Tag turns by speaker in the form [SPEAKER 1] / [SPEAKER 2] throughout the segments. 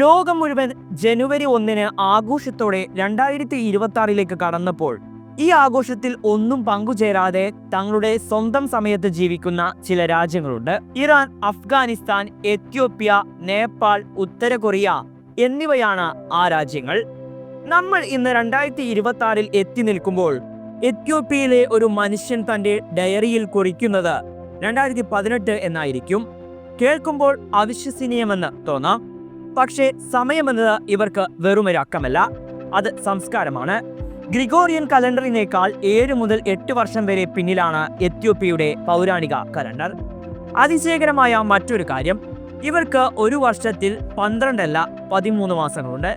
[SPEAKER 1] ലോകം മുഴുവൻ ജനുവരി ഒന്നിന് ആഘോഷത്തോടെ രണ്ടായിരത്തി ഇരുപത്തി ആറിലേക്ക് കടന്നപ്പോൾ ഈ ആഘോഷത്തിൽ ഒന്നും പങ്കുചേരാതെ തങ്ങളുടെ സ്വന്തം സമയത്ത് ജീവിക്കുന്ന ചില രാജ്യങ്ങളുണ്ട്. ഇറാൻ അഫ്ഗാനിസ്ഥാൻ എത്യോപ്യ നേപ്പാൾ ഉത്തര കൊറിയ എന്നിവയാണ് ആ രാജ്യങ്ങൾ. നമ്മൾ ഇന്ന് രണ്ടായിരത്തി ഇരുപത്തി ആറിൽ എത്തി നിൽക്കുമ്പോൾ എത്യോപ്യയിലെ ഒരു മനുഷ്യൻ തന്റെ ഡയറിയിൽ കുറിക്കുന്നത് രണ്ടായിരത്തി പതിനെട്ട് എന്നായിരിക്കും. കേൾക്കുമ്പോൾ അവിശ്വസനീയമെന്ന് തോന്നാം. പക്ഷേ സമയമെന്നത് ഇവർക്ക് വെറുമൊരക്കമല്ല അത് സംസ്കാരമാണ്. ഗ്രിഗോറിയൻ കലണ്ടറിനേക്കാൾ ഏഴ് മുതൽ എട്ട് വർഷം വരെ പിന്നിലാണ് എത്യോപ്യയുടെ പൗരാണിക കലണ്ടർ. അതിശയകരമായ മറ്റൊരു കാര്യം ഇവർക്ക് ഒരു വർഷത്തിൽ പന്ത്രണ്ടല്ല പതിമൂന്ന് മാസങ്ങളുണ്ട്.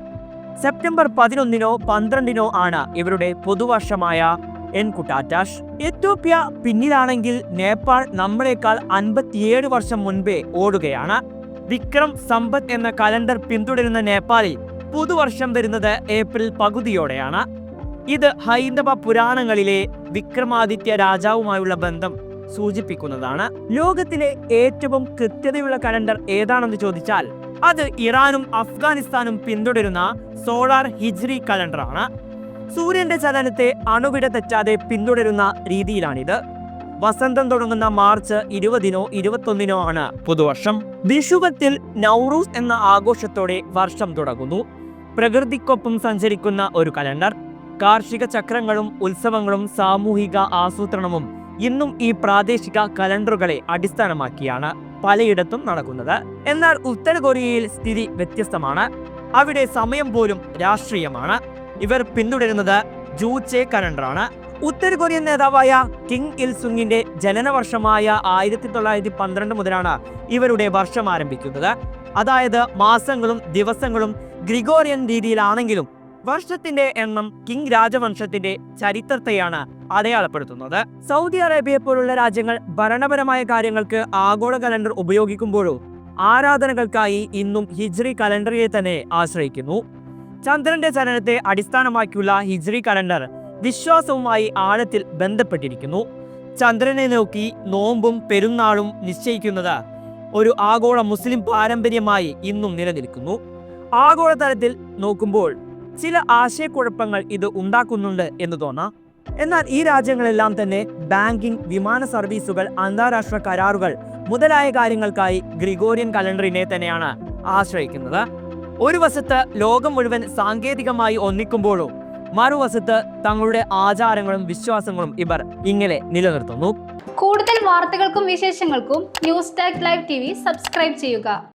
[SPEAKER 1] സെപ്റ്റംബർ പതിനൊന്നിനോ പന്ത്രണ്ടിനോ ആണ് ഇവരുടെ പുതുവർഷമായ എൻകുട്ടാറ്റാഷ്. എത്യോപ്യ പിന്നിലാണെങ്കിൽ നേപ്പാൾ നമ്മളെക്കാൾ അൻപത്തിയേഴ് വർഷം മുൻപേ ഓടുകയാണ്. വിക്രം സമ്പത്ത് എന്ന കലണ്ടർ പിന്തുടരുന്ന നേപ്പാളിൽ പുതുവർഷം വരുന്നത് ഏപ്രിൽ പകുതിയോടെയാണ്. ഇത് ഹൈന്ദവ പുരാണങ്ങളിലെ വിക്രമാദിത്യ രാജാവുമായുള്ള ബന്ധം സൂചിപ്പിക്കുന്നതാണ്. ലോകത്തിലെ ഏറ്റവും കൃത്യതയുള്ള കലണ്ടർ ഏതാണെന്ന് ചോദിച്ചാൽ അത് ഇറാനും അഫ്ഗാനിസ്ഥാനും പിന്തുടരുന്ന സോളാർ ഹിജ്രി കലണ്ടറാണ്. സൂര്യന്റെ ചലനത്തെ അണുവിട തെറ്റാതെ പിന്തുടരുന്ന രീതിയിലാണിത്. വസന്തം തുടങ്ങുന്ന മാർച്ച് ഇരുപതിനോ ഇരുപത്തൊന്നിനോ ആണ്. പുതുവർഷം വിഷുവത്തിൽ നൗറൂസ് എന്ന ആഘോഷത്തോടെ വർഷം തുടങ്ങുന്നു. പ്രകൃതിക്കൊപ്പം സഞ്ചരിക്കുന്ന ഒരു കലണ്ടർ കാർഷിക ചക്രങ്ങളും ഉത്സവങ്ങളും സാമൂഹിക ആസൂത്രണവും ഇന്നും ഈ പ്രാദേശിക കലണ്ടറുകളെ അടിസ്ഥാനമാക്കിയാണ് പലയിടത്തും നടക്കുന്നത്. എന്നാൽ ഉത്തര കൊറിയയിൽ സ്ഥിതി വ്യത്യസ്തമാണ്. അവിടെ സമയം പോലും രാഷ്ട്രീയമാണ്. ഇവർ പിന്തുടരുന്നത് ജൂച്ചെ കലണ്ടറാണ്. ഉത്തര കൊറിയൻ നേതാവായ കിങ് ഇൽ സുങ്ങിന്റെ ജനനവർഷമായ ആയിരത്തി തൊള്ളായിരത്തി പന്ത്രണ്ട് മുതലാണ് ഇവരുടെ വർഷം ആരംഭിക്കുന്നത്. അതായത് മാസങ്ങളും ദിവസങ്ങളും ഗ്രിഗോറിയൻ രീതിയിലാണെങ്കിലും വർഷത്തിന്റെ എണ്ണം കിങ് രാജവംശത്തിന്റെ ചരിത്രത്തെയാണ് അടയാളപ്പെടുത്തുന്നത്. സൗദി അറേബ്യയെ പോലുള്ള രാജ്യങ്ങൾ ഭരണപരമായ കാര്യങ്ങൾക്ക് ആഗോള കലണ്ടർ ഉപയോഗിക്കുമ്പോഴും ആരാധനകൾക്കായി ഇന്നും ഹിജ്രി കലണ്ടറിനെ തന്നെ ആശ്രയിക്കുന്നു. ചന്ദ്രന്റെ ചലനത്തെ അടിസ്ഥാനമാക്കിയുള്ള ഹിജ്രി കലണ്ടർ വിശ്വാസവുമായി ആഴത്തിൽ ബന്ധപ്പെട്ടിരിക്കുന്നു. ചന്ദ്രനെ നോക്കി നോമ്പും പെരുന്നാളും നിശ്ചയിക്കുന്നത് ഒരു ആഗോള മുസ്ലിം പാരമ്പര്യമായി ഇന്നും നിലനിൽക്കുന്നു. ആഗോളതലത്തിൽ നോക്കുമ്പോൾ ചില ആശയക്കുഴപ്പങ്ങൾ ഇത് ഉണ്ടാക്കുന്നുണ്ട് എന്ന് തോന്നാം. എന്നാൽ ഈ രാജ്യങ്ങളെല്ലാം തന്നെ ബാങ്കിംഗ് വിമാന സർവീസുകൾ അന്താരാഷ്ട്ര കരാറുകൾ മുതലായ കാര്യങ്ങൾക്കായി ഗ്രിഗോറിയൻ കലണ്ടറിനെ തന്നെയാണ് ആശ്രയിക്കുന്നത്. ഒരു വശത്ത് ലോകം മുഴുവൻ സാങ്കേതികമായി ഒന്നിക്കുമ്പോഴും മറുവശത്ത് തങ്ങളുടെ ആചാരങ്ങളും വിശ്വാസങ്ങളും ഇവർ ഇങ്ങനെ നിലനിർത്തുന്നു.
[SPEAKER 2] കൂടുതൽ വാർത്തകൾക്കും വിശേഷങ്ങൾക്കും news tag live T subscribe ചെയ്യുക.